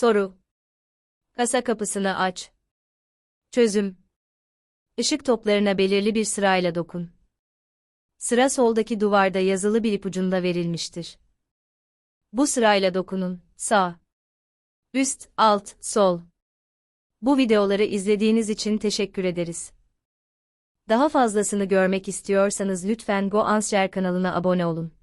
Soru. Kasa kapısını aç. Çözüm. Işık toplarına belirli bir sırayla dokun. Sıra soldaki duvarda yazılı bir ipucunda verilmiştir. Bu sırayla dokunun. Sağ, üst, alt, sol. Bu videoları izlediğiniz için teşekkür ederiz. Daha fazlasını görmek istiyorsanız lütfen GoAnswer kanalına abone olun.